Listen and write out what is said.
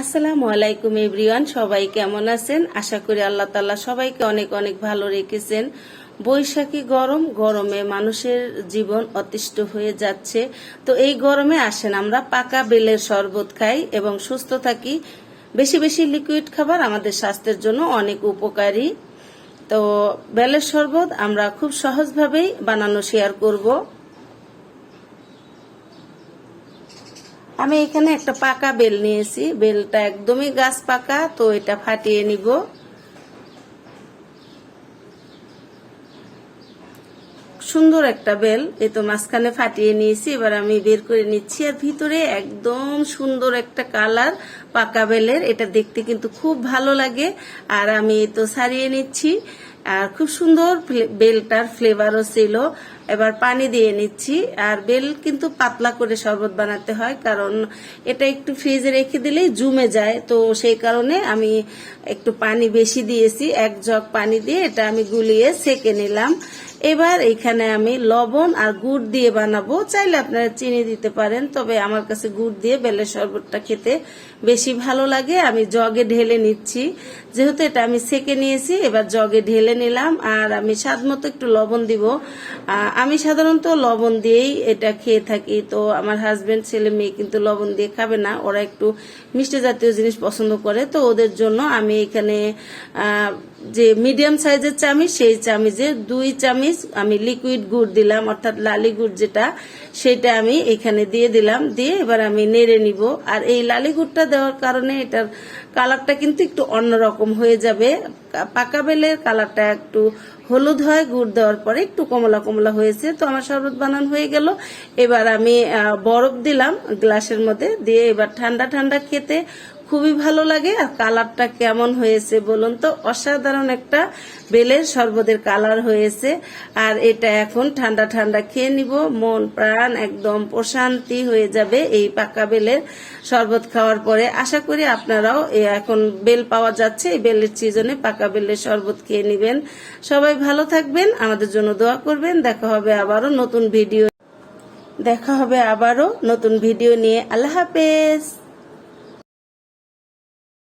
আসসালামু আলাইকুম এভরিওয়ান, সবাই কেমন আছেন? আশা করি আল্লাহ তাল্লাহ সবাইকে অনেক অনেক ভালো রেখেছেন। বৈশাখী গরম, গরমে মানুষের জীবন অতিষ্ঠ হয়ে যাচ্ছে। তো এই গরমে আসেন আমরা, পাকা বেলের শরবত খাই এবং সুস্থ থাকি। বেশি বেশি লিকুইড খাবার আমাদের স্বাস্থ্যের জন্য অনেক উপকারী। তো বেলের শরবত আমরা খুব সহজভাবেই বানানো শেয়ার করব। আমি এখানে একটা পাকা বেল নিয়েছি। বেলটা একদমই গাছ পাকা, তো এটা ফাটিয়ে নিব। সুন্দর একটা বেল এই তো মাঝখানে ফাটিয়ে নিয়েছি, এবার আমি বের করে নিচ্ছি। আর ভিতরে একদম সুন্দর একটা কালার পাকা বেলের, এটা দেখতে কিন্তু খুব ভালো লাগে। আর আমি তো সারিয়ে নিচ্ছি। আর খুব সুন্দর বেলটার ফ্লেভারও ছিল। এবার পানি দিয়ে নিচ্ছি। আর বেল কিন্তু পাতলা করে শরবত বানাতে হয়, কারণ এটা একটু ফ্রিজে রেখে দিলেই জমে যায়। তো সেই কারণে আমি একটু পানি বেশি দিয়েছি। এক জগ পানি দিয়ে এটা আমি গুলিয়ে সেকে নিলাম। এবার এখানে আমি লবণ আর গুড় দিয়ে বানাবো। চাইলে আপনারা চিনি দিতে পারেন, তবে আমার কাছে গুড় দিয়ে বেলের শরবতটা খেতে বেশি ভালো লাগে। আমি জগে ঢেলে নিচ্ছি। যেহেতু এটা আমি সেকে নিয়েছি, এবার জগে ঢেলে নিলাম আর আমি স্বাদ মতো একটু লবণ দিব। আমি সাধারণত লবণ দিয়েই এটা খেয়ে থাকি। তো আমার হাজবেন্ড ছেলে মেয়ে কিন্তু লবণ দিয়ে খাবে না, ওরা একটু মিষ্টি জাতীয় জিনিস পছন্দ করে। তো ওদের জন্য আমি এখানে যে মিডিয়াম সাইজের চামিচ, সেই চামিচে দুই চামিচ আমি লিকুইড গুড় দিলাম, অর্থাৎ লালি গুড় যেটা, সেটা আমি এখানে দিয়ে দিলাম। দিয়ে এবার আমি নেড়ে নিব। আর এই লালি গুড়টা দেওয়ার কারণে এটার কালারটা কিন্তু একটু অন্যরকম হয়ে যাবে। পাকা বেলের কালারটা একটু হলুদ হয়, গুড় দেওয়ার পরে একটু কমলা কমলা হয়েছে, তো আমার শরবত বানান হয়ে গেল। এবার আমি বরফ দিলাম গ্লাসের মধ্যে, দিয়ে এবার ঠান্ডা ঠান্ডা খেতে খুবই ভালো লাগে। আর কালারটা কেমন হয়েছে বলুন তো? অসাধারণ একটা বেলের শরবতের কালার হয়েছে। আর এটা এখন ঠান্ডা ঠান্ডা খেয়ে নিব। মন, প্রাণ একদম প্রশান্তি হয়ে যাবে এই পাকা বেলের শরবত খাওয়ার পরে। আশা করি আপনারাও এখন বেল পাওয়া যাচ্ছে। এই বেলের সিজনে পাকা বেলের শরবত খেয়ে নিবেন। সবাই ভালো থাকবেন, আমাদের জন্য দোয়া করবেন। দেখা হবে আবারও নতুন ভিডিও দেখা হবে আবারও নতুন ভিডিও নিয়ে। আল্লাহ হাফেজ।